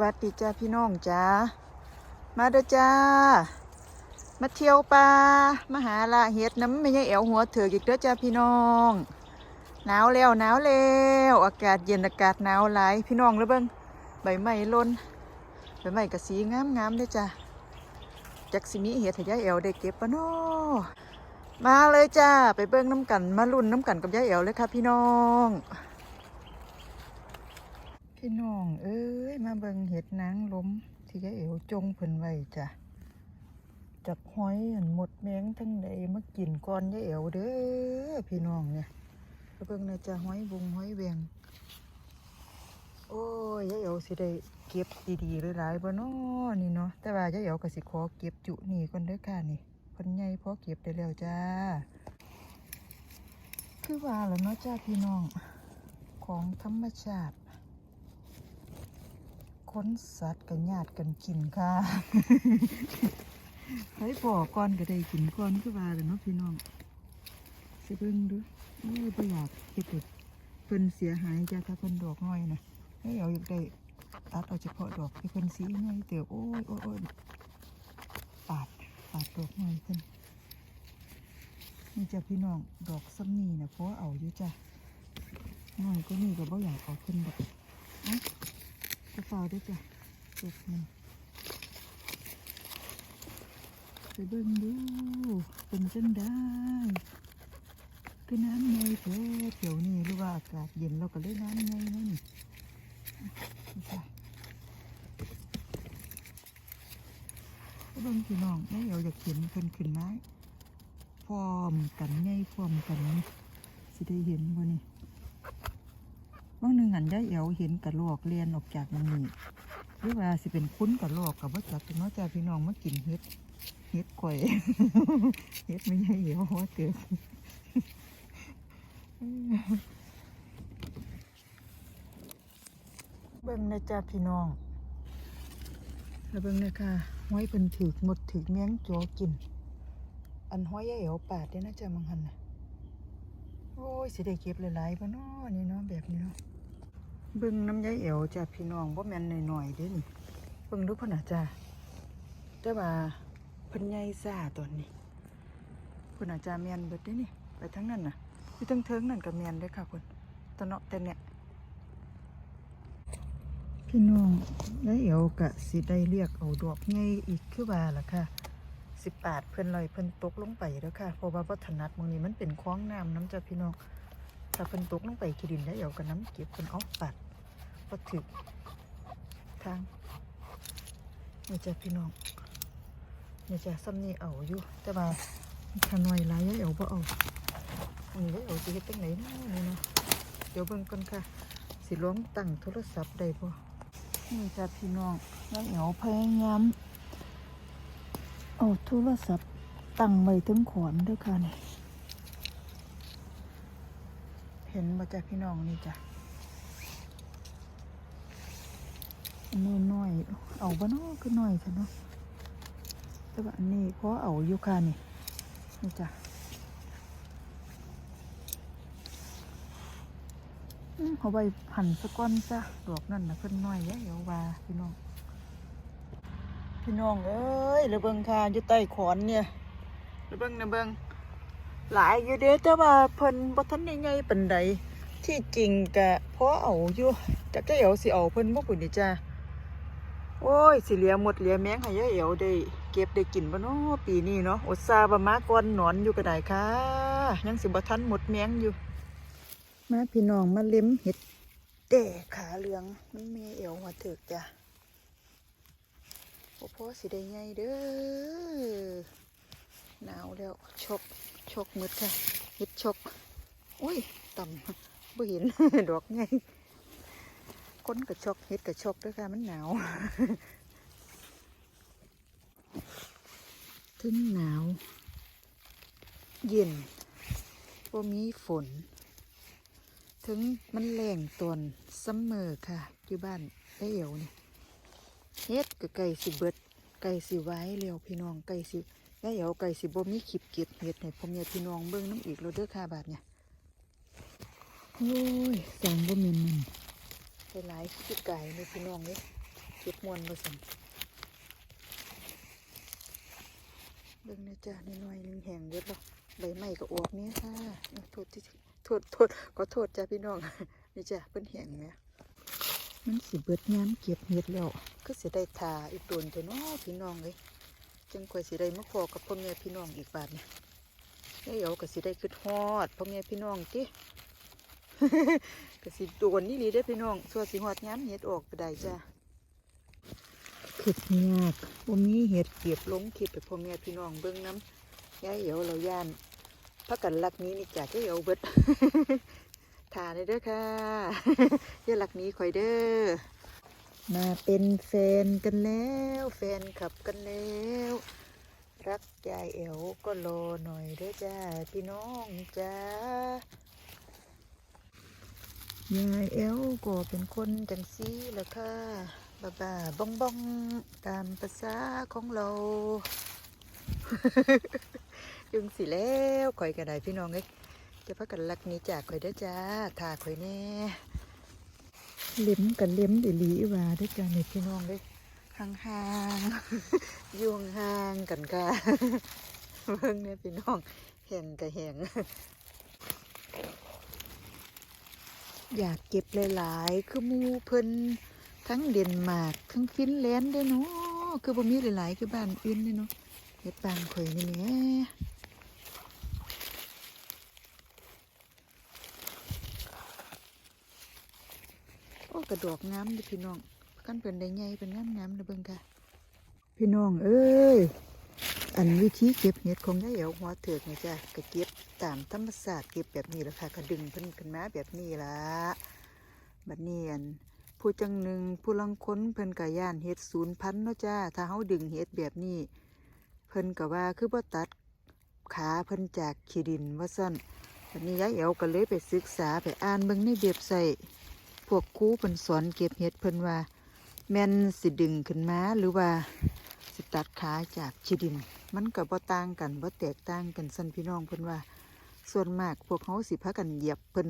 สวัสดีจ้าพี่น้องจ้ามาเด้อจ้า มาเที่ยวป่ามาหาละเห็ดน้ำไม่ใช่แอวหัวเถือกอีกเด้อจ้าพี่น้อง หนาวแล้วหนาวแล้วอากาศเย็นอากาศหนาวหลายพี่น้องแล้วเบิ้งใบไม้ล่นใบไม้กระสีงามงามเด้อจ้าจักสิมีเห็ดให้ยายแอวได้เก็บปะเนาะมาเลยจ้าไปเบิ้งน้ำกันมาลุ่นน้ำกันกับยายแอวเลยค่ะพี่น้อง พี่น้องเอ้ยมาเบิ่งเห็ดนางล้ม ที่ยายเอ๋วจงเพิ่นไว้จ้ะจับหอยอันหมดแมงทั้งใดมากินก่อนยายเอ๋วเด้อพี่น้องเนี่ยมาเบิ่งนะจ้ะห้อยบุงห้อยแวงโอ้ยยายเอ๋วสิได้เก็บดีๆหลายๆบ่นาะนี่เนาะแต่ว่ายายเอ๋วก็สิขอเก็บจุนี่ก่อนเด้อค่ะนี่เพิ่นใหญ่พอเก็บได้แล้วจ้า คือว่าแล้วเนาะจ้าพี่น้องของธรรมชาติ ค้นสัตว์กันญาติกันกินค่ะให้พอก่อนก็ได้กินก่อนคือว่าแหล้วเนาะพี่น้องสิเบิ่งดูโอ้ยบ่อยากเฮ็ดเพิ่นเสียหายจ้ะถ้าเพิ่นดอกน้อยนะให้เอาอยากได้ตัดเอาเฉพาะดอกที่เพิ่นสีน้อยเติบโอ้ยโอ้ยโอ้ยปาดปาดดอกน้อยเพิ่นนี่จ้ะพี่น้องดอกซ้ำนี่นะเพราะเอาอยู่จ้ะน้อยก็นี่ก็บ่อยากเอาเพิ่นดอกอ้า กระเป๋าด้วยจ้ะจบมันไปเบิ่งดูเป็นจังได้ก็น้ำไงเถอะเที่ยวนี้หรือว่าอากาศเย็นเราก็เลยน้ำไงนั่นจ้ะเบิ่งพี่น้องไม่เอาอยากเห็นเพิ่นขึ้นไม้พร้อมกันไงพร้อมกันสิได้เห็นบ่นี่ บางหนึ่งหันได้เอวเห็นกระโหลกเลียนออกจากมันนี่หรือว่าสิเป็นคุ้นกระโหลกกับว่าจักเนาะจ้าพี่น้องมากินเฮ็ดเฮ็ดข่อยเฮ็ดไม่ใช่เอวหัวเตือเบิ่งนะจ้าพี่น้องแล้วเบิ่งนะค่ะห้อยเพิ่นถือหมดถือกแมงจกิน อันห้อยยาเอวปาดเด้นะจ้ามังหันนะ โอ้ยสิได้เก็บหลายๆบ่เนาะนี่เนาะแบบนี้เนาะเบิ่งน้ำยายเอวจ้ะพี่น้องบ่แม่นหน่อยๆเด้นี่เบิ่งดูเพิ่นน่ะจ้ะแต่ว่าเพิ่นใหญ่ซ่าตอนนี้พิ่นอาจจะแม่นเบิดเด้นี่ไปทั้งนั้นน่ะอยู่ทั้งเทิงนั่นก็แม่นเด้ค่ะเพิ่นตะเนาะแต่เนี่ยพี่น้องยายเอวก็สิได้เรียกเอาดอกใหญ่อีกคือว่าล่ะค่ะ สิบบาทเพิ่นลอยเพิ่นตกลงไปแล้วค่ะเพราะว่าบ่ถนัดมองนี้มันเป็นคลองน้ำน้ำจะพี่น้องถ้าเพิ่นตกลงไปขีดินแล้วเดี๋ยวก็น้ำเก็บเพิ่นเอาปัดบ่ถึกทางนี่จ้ะพี่น้องนี่จ้ะซ้ำนี่เอาอยู่แต่ว่าถ้าน้อยหลายยายเอาบ่เอาอันนี้ยายเอาสิเฮ็ดจังไหนเนาะนี่เนาะเดี๋ยวเบิ่งก่อนค่ะ สิลองตั้งโทรศัพท์ได้บ่นี่จ้ะพี่น้องยายเอาพยายาม เอาโทรศัพท์ตั้งไว้ถึงขอนด้วยค่ะนี่เห็นมาจากพี่น้องนี่จ้ะนนี้น้อยเอาบ้านอคือน้อยค่ะเนาะแต่ว่าอันนี้เพราะเอาอยู่ค่ะนี่นี่จ้ะเอาไปหั่นสะก้อนจ้ะดอกนั่นนะเพิ่นน้อยแยะเยวว่าพี่น้อง พี่น้องเอ้ยระเบิงค่ะอยู่ใต้ขอนเนี่ยระเบิงนะเบิงหลายอยู่เด้อแต่ว่าเพิ่นบ่ทันได้ใหญ่ปานใดที่จริงก็พอเอาอยู่จักจะเอวสิเอาเพิ่นบ่ปุ่นนี่จ้าโอ้ยสิเหลียหมดเหลียแมงให้ยายเอวได้เก็บได้กินบ่เนาะปีนี้เนาะอดซาห์บ่มาก่อนหนอนอยู่ก็ได้ค่ะยังสิบ่ทันหมดแมงอยู่ มาพี่น้องมาเล็มเห็ดแต่ขาเหลืองมันมีเอวมาถึกจ้ะโอ้ พ่อสิได้ไงเด้อหนาวแล้วชกชกมืดค่ะเฮ็ดชกอุ้ยต่ำบ่เห็นดอกไงก้นกระชกเฮ็ดกระชกด้วยค่ะมันหนาว ถึงหนาว เย็นบ่มีฝน ถึงมันแรงตอนซัมเมอร์ค่ะ อยู่บ้านได้เอวนี่เฮ็ดก็ไก่สิเบิด ไก่สิไว้เร็วพี่น้องไก่สิได้เอาไก่สิบ่มีขีบเก็บเฮ็ดให้พ่อแม่พี่น้องเบิ่งน้ำอีกแล้วเด้อค่ะบาดเนี่ยโอ้ยสางบ่ม่นมันไปหลายคือไก่เลยพี่น้องเด้เก็บมวนมาสั่นเบิ่งนะจ้าน้อยๆหนึงแห้งเบิดแล้วใบไม้ก็ออกเนี้ยค่ะโทษที่โทษโทษขอโทษจ้าพี่น้องนี่จ้าเพิ่นแห้งไหม มันสิเบิดยามเก็บเห็ดแล้วก็สิได้ทาอีกโดนตัวเนาะพี่น้องเลยจังค่อยสิได้มาพอกับพ่อแม่พี่น้องอีกบาทเนี่ยเดี๋ยวก็สิได้ขึ้นฮอดพ่อแม่พี่น้องติก็สิโดนนี่ลีได้อพี่น้องส่วนสิฮอดย้ำเห็ดออกไปได้จ้าคิดยากว่ามีเห็ดเก็บลงคลิปไปพ่อแม่พี่น้องเบิ่งน้ำยายเหี่ยวเราย่านพักกันลักนี้นี่จ้ะยายเหี่ยวเบิด ทานเลยเด้อค่ะยายลักนี้คอยเด้อมาเป็นแฟนกันแล้ว แฟนขับกันแล้ว รักยายเอ๋วก็รอหน่อยเด้อจ้าพี่น้องจ้ายายเอ๋วก็เป็นคนจังซี่ละค่ะบ้าบ้าบ้องบ้องตามภาษาของเรายุงสิแล้วข่อยก็ได้พี่น้องเอ้ จะพักกันลักหนี้จากข่อยเด้อจ้าทาข่อยแน่เล็มกันเล็มดิลีว่าเด้อจ้าเนี่ยพี่น้องเด้ยห่างๆอยุ่งห่างกันค่ะเบิ่งเนี่ยพี่น้องแห่งกับแห่งอยากเก็บหลายๆ คือหมูเพิ่นทั้งเดนมาร์กทั้งฟินแลนด์ได้เนาะคือบ่มีหลายๆ คือบ้านอื่นเด้เนาะเฮ็ดบางข่อยนี่แหละ กระดอกงามเดิพี่น้องกันเป็นได้ใหญ่เป็นงามงามๆเด้อเบิ่งค่ะพี่น้องเอ้ยอันวิธีเก็บเห็ดของยายเอ๋วหัวเถือกนี่จ้ะก็เก็บตามธรรมศาสตร์เก็บแบบนี้แหละค่ะก็ดึงเพิ่นขึ้นมาแบบนี้ละบัดนี้อันผู้จังหนึ่งผู้ลังค้นเพิ่นกะย่านเห็ดศูนย์พันเนาะจ้าถ้าเฮาดึงเห็ดแบบนี้ เพิ่นก็ว่าคือบ่ตัดขาเพิ่นจากขี้ดินว่าซั่นบัดนี้ยายเอ๋วก็เลยไปศึกษาไปอ่านเบิ่งในเว็บไซต์ พวกครูเพิ่นสอนเก็บเห็ดเพิ่นว่า แม่นสิดึงขึ้นมาหรือว่าสิตัดขาจากชีดิน มันก็บ่ต่างกันบ่แตกต่างกันสั่นพี่น้องเพิ่นว่า ส่วนมากพวกเขาสิพากันเหยียบเพิ่น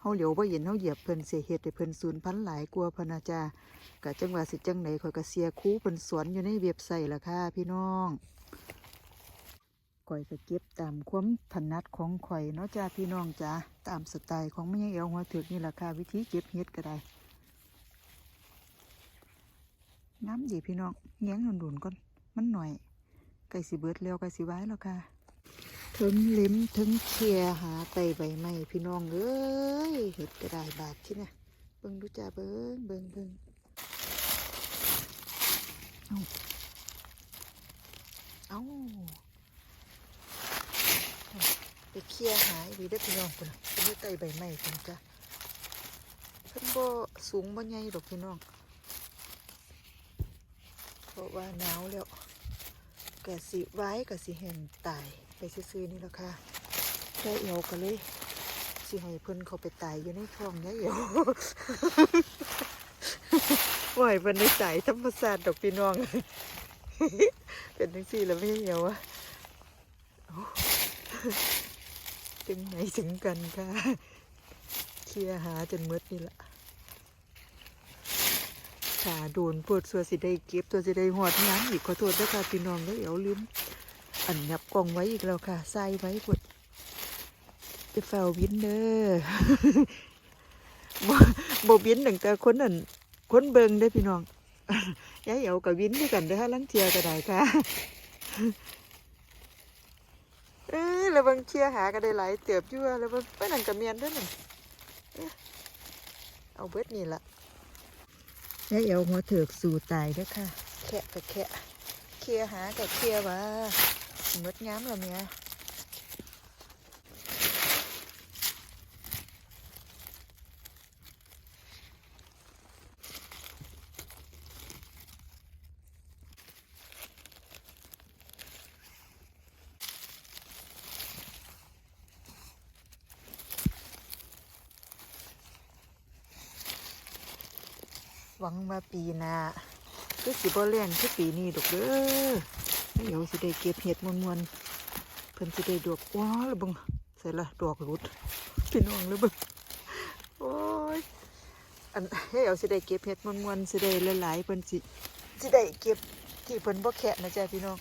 เฮาเหลียวบ่เห็นเฮาเหยียบเพิ่นเสียเฮ็ดให้เพิ่นสูญพันธุ์หลายกว่าพะนาจาก็จังว่าสิจังไหนข่อยก็เสียครูเพิ่นสอนอยู่ในเว็บไซต์ล่ะค่ะพี่น้องข่อยก็เก็บตามความถนัดของข่อยเนาะจ้าพี่น้องจ้า ตามสไตล์ของแม่ยายเอวหัวถึกนี่แหละค่ะวิธีเก็บเฮ็ดก็ได้น้ำดีพี่น้องเลี้ยงหนุนๆก่อนมันหน่อยไก่สิเบิดแล้วไก่สิไว้แล้วค่ะถึงเล็มถึงเชียหาไตใบไม้พี่น้องเอ้ยเห็ดกระดายบาทที่น่ะเบิ่งดูจ้าเบิ่งเบิ่งเบิ่งเอาเอา ไปเคลียร์หายดีได้พี่น้องคนน่ะเป็นไตใบไม้คนจ้ะเพิ่นบ่สูงบ่ใหญ่ดอกพี่น้องเพราะว่าหนาวแล้วกะสิไว้กะสิแห้งตายไปซื้อๆนี่แหละค่ะแค่เอวก็เลยสิให้เพิ่นเขาไปตายอยู่ในท้องยายเอวไหวเพิ่นได้ตายธรรมศาสตร์ดอกพี่น้อง เป็นจังซี่แล้วไม่เอวอะโอ้ ถึงไหนถึงกันค่ะ เคลียหาจนหมดนี่ละขาโดนปวดสัวสิได้เก็บตัวสิได้หอดงานอีกขอโทษด้วยค่ะพี่น้องแล้วเดี๋ยวลืม อันยับกล่องไว้อีกแล้วค่ะใส่ไว้ปวดจะเฝ้าบินเด้อบ่บ่บินตั้งแต่คนอันคนเบิงได้พี่น้องยายเอ๋วกับวินด้วยกันเด้ฮะลังเทียก็ได้ค่ะ แล้วบางเชียหาก็ได้หลายเติบอยู่อะแล้วบางไปนั่นกับเมียนด้วยนั่นเอาเบิดนี่ละยายเอวหัวเถือกสู่ตายด้วยค่ะ แคะกับแคะเคลียร์หากับเคลียร์ว่าหมดย้ำแล้วเมีย วังว่าปีหน้าคือสิบ่เล่นคือปีนี้ดอกเด้อเดี๋ยวสิได้เก็บเห็ดมวนๆเพิ่นสิได้ดอกว้าวแล้วเบิ่งใส่ละดอกหลุดพี่น้องแล้วเบิ่งโอ้ยอันให้เอาสิได้เก็บเห็ดมวนๆสิได้หลายๆเพิ่นสิสิได้เก็บที่เพิ่นบ่แคะนะจ๊ะพี่น้อง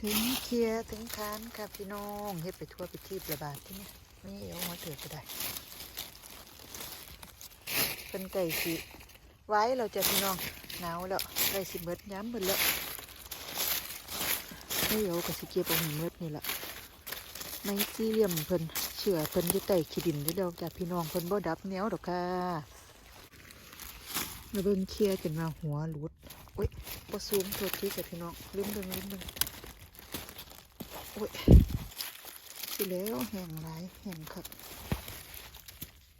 ถึง เคลียร์ถึงคานค่ะพี่น้องเฮ็ดไปทั่วไปทีประบาดที่นี่นี่เอามาเถิดก็ได้เป็นไก่สิไว้เราจะพี่น้องหนาวแล้วไก่สิเบิดย้ำเบิดแล้วไม่เอาก็สิเก็บเอาหินเมืดนี่แหละไม่สี่เหลี่ยมเพิ่นเชื่อเพิ่นอยู่ใต้ขี้ดินอยู่แล้วจากพี่น้องเพิ่นบ่ดับแนวดอกค่ะมาเบิ่งเคลียร์กันมาหัวหลุดโอ้ยบ่ซูมโทษทีจ้ะพี่น้องลืมเบิ่งลืมเบิ่ง โอ้ยสิแล้วแห้งหลายแห้งคับ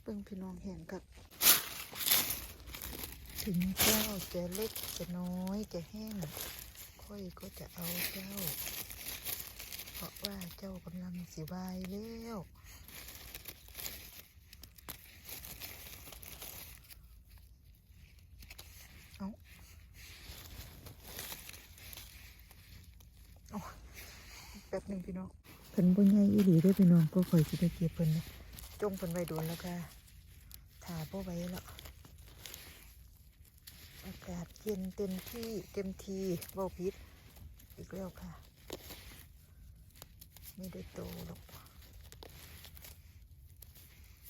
เพิ่งพี่น้องแห้งคับ ถึงเจ้าจะเล็กจะน้อยจะแห้ง ค่อยก็จะเอาเจ้า เพราะว่าเจ้ากำลังสิวายแล้วเอาเอาแป๊บ หนึ่งพี่น้องเพิ่นบ่ใหญ่อีหลีด้วยพี่น้องก็ค่อยสิได้เก็บเพิ่นนะจงเพิ่นไว้โดนแล้วค่ะถ่าบ่ไว้แล้วอากาศเย็นเต็มที่เต็มทีเบาพิษอีกแล้วค่ะ ไม่ได้โตหรอก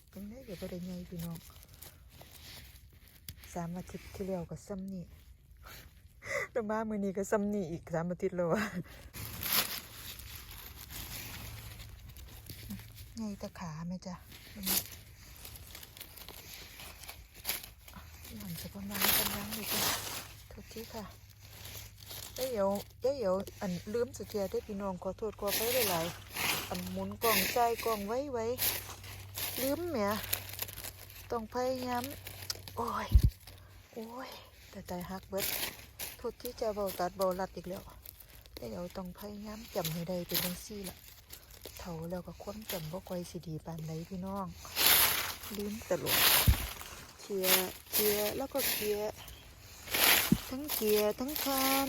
เป็นได้เดี๋ยวไปได้ไงพี่น้องสามอาทิตย์ที่แล้วก็ซ้ำนี่แล้วมามือนี้ก็ซ้ำนี่อีกสามอาทิตย์แล้วอะ ไงตะขาไหมจ๊ะหลังจากำลังกำลังอยู่จ้ะโทษทีค่ะเดี๋ยวเดี๋ยวอันลืมสุเทียได้พี่น้องขอโทษขอไปหลายๆอันหมุนกล่องใจกล่องไว้ไว้ลืมแหมต้องพยายามโอ้ยโอ้ยแต่ใจฮักเบิดโทษที่จะเบาตัดเบาลัดอีกแล้วเดี๋ยวต้องพยายามจำให้ได้เป็นจังซี่ละาแล้วก็ความจำบ่ค่อยสิดีปานใดพี่น้องลืมตลอดเคียเคียแล้วก็เคียทั้งเกียทั้งคาน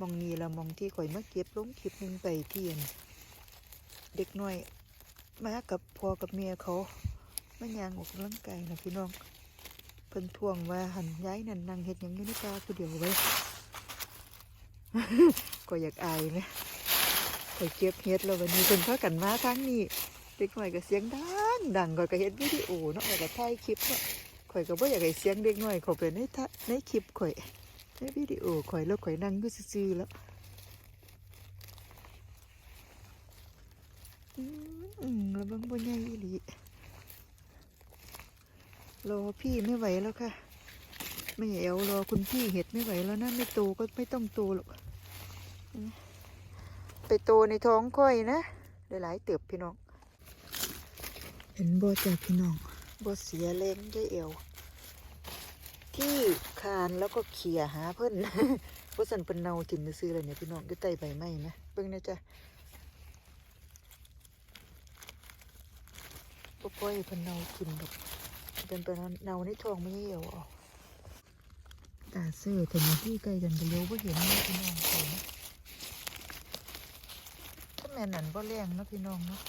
มองนี้ละมองที่ข่อยมาเก็บลงคลิปหนึ่งไปเทียน เด็กน้อย มากับพ่อกับเมียเขามายางออกกำลังกายนะพี่น้องเพิ่นทวงว่าหันย้ายนั่นนั่งเฮ็ดยังอยู่ในป่าผู้เดียวไว้ ก็อยากอายไหมข่อยเก็บเฮ็ดแล้ววันนี้เพิ่นพากันมาทางนี้เด็กน้อยก็เสียงดังดังข่อยก็เฮ็ดวิดีโอเนาะแล้วก็ถ่ายคลิปเนาะข่อยก็บ่อยากให้เสียงเด็กน้อยเขาไปในทะในคลิปข่อยในวิดีโอข่อยแล้วข่อยนั่งอยู่ซื่อๆแล้วอืมแล้วบางบนใหญ่อีหลีรอพี่ไม่ไหวแล้วค่ะ ไม่เอวรอคุณพี่เห็ดไม่ไหวแล้วนะไม่โตก็ไม่ต้องโตหรอก ไปโตในท้องค่อยนะหลายๆเติบพี่น้อง เห็นบ่จ้ะพี่น้องบ่เสียแรงได้เอว ที่คานแล้วก็เขี่ยหาเพิ่นเพราะสันเป็นเนาถิ่มซื้อเลยเนี่ยพี่น้องด้วยใต้ใบไม้นะเบิ่งนะจ๊ะปปล่อยเพิ่นเนากินดอกเป็นเป็นเนาในท้องไม่เหี่ยวเออกตาเสื้อแต่มาที่ใกล้กันก็เลี้ยวบ่เห็นเนาะพี่น้องเห็น แม่นอันบ่แรงเนาะพี่น้องเนาะ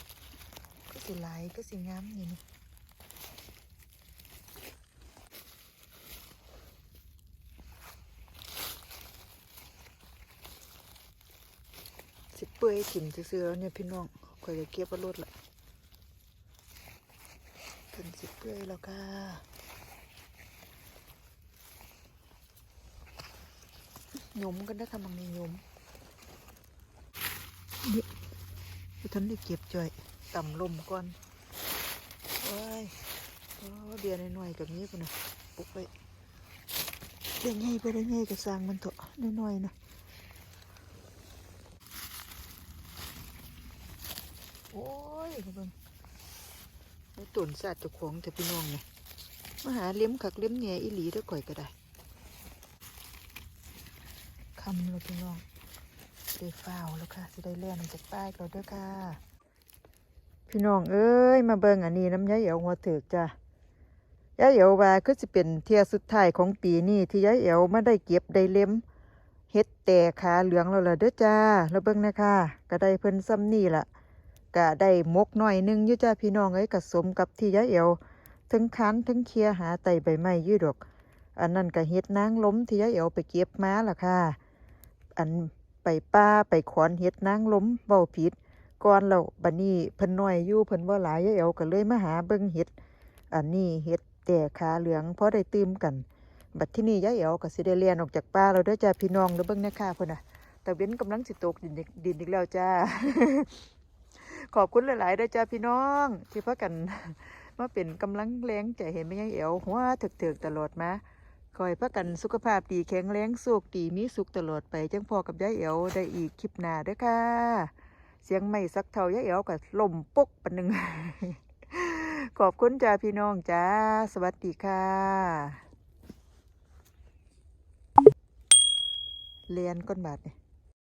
ก็สิหลก็สิงามนี่นี่สิเปื่อยถิ่มซื้อแล้วเนี่ยพี่น้องคอยจะเก็บว่ารถละถึงสิเปื่อยแล้วค่ะยมกันได้ทำมังนี้ยมนี่ ไปทันได้เก็บจ่อยต่ำลมก่อนโอ้ยโอ้เดียวน้อยๆกับนี้ปุ่นนะปุ๊บไปเดี๋ยวใหญ่ไปได้ใหญ่ก็สร้างมันเถอะน้อยๆนะโอ้ยเบิ่งไอ้ตุ่นสัตว์เจ้าของแต่พี่น้องเนี่ยมาหาเลี้ยมขักเลี้ยมแหน่อีหลีถ้าก่อยก็ได้คำแล้วพี่น้อง ได้ฟ้าวแล้วค่ะสิได้เลื่อนจากป้ายเราด้วยค่ะ พี่น้องเอ้ย มาเบิ่งอันนี้น้ำยาเหยวหัวเถือกจ้ะยายเอ๋วว่าคือสิเป็นเทียสุดท้ายของปีนี้ที่ยาเอ๋วมาได้เก็บได้เล็มเฮ็ดแต่ขาเหลืองแล้วล่ะเด้อจ้าแล้วเบิ่งนะคะก็ได้เพิ่นซ้ำนี่ละก็ได้มกหน่อยหนึงอยู่จ้าพี่น้องเอ้ยก็สมกับที่ยาเอ๋วถึงคันถึงเคลียหาไตใบไม้ยู่ดอก อันนั้นก็เฮ็ดนางล้มที่ยาเอ๋วไปเก็บมาล่ะค่ะ อัน ปป้าไปขอนเฮ็ดนางล้มเว้าผิดก่อนแล้วบัดนี้เพิ่นน้อยอยู่เพิ่นบ่าหลายยายเอ๋วก็เลยมาหาเบิ่งเฮ็ด อันนี้เฮ็ดแต่ขาเหลืองพอได้ตื่มกัน บัดที่นี่ยายเอ๋วก็สิได้เลียนออกจากป่าแล้วเด้อจ้าพี่น้องเด้อเบิ่งนะคะพุ่นน่ะตะเว้นกำลังสิตกดินอีกดินอีกแล้วจ้า ขอบคุณหลายๆเด้อจ้าพี่น้อง ที่พากันมาเป็นกำลังแรงใจเห็นไหมยายเอ๋วหัวถึกๆตลอดมา คอให้พากันสุขภาพดีแข็งแรงสุขดีมีสุขตลอดไปจังพอกับยายเอ๋วได้อีกคลิปหน้าด้วยค่ะ เสียงไม่สักเท่ายายเอ๋วก็ล่มปุ๊กปะหนึ่งขอบคุณจ้าพี่น้องจ้า สวัสดีค่ะ เรียนก้นบาทเนี่ย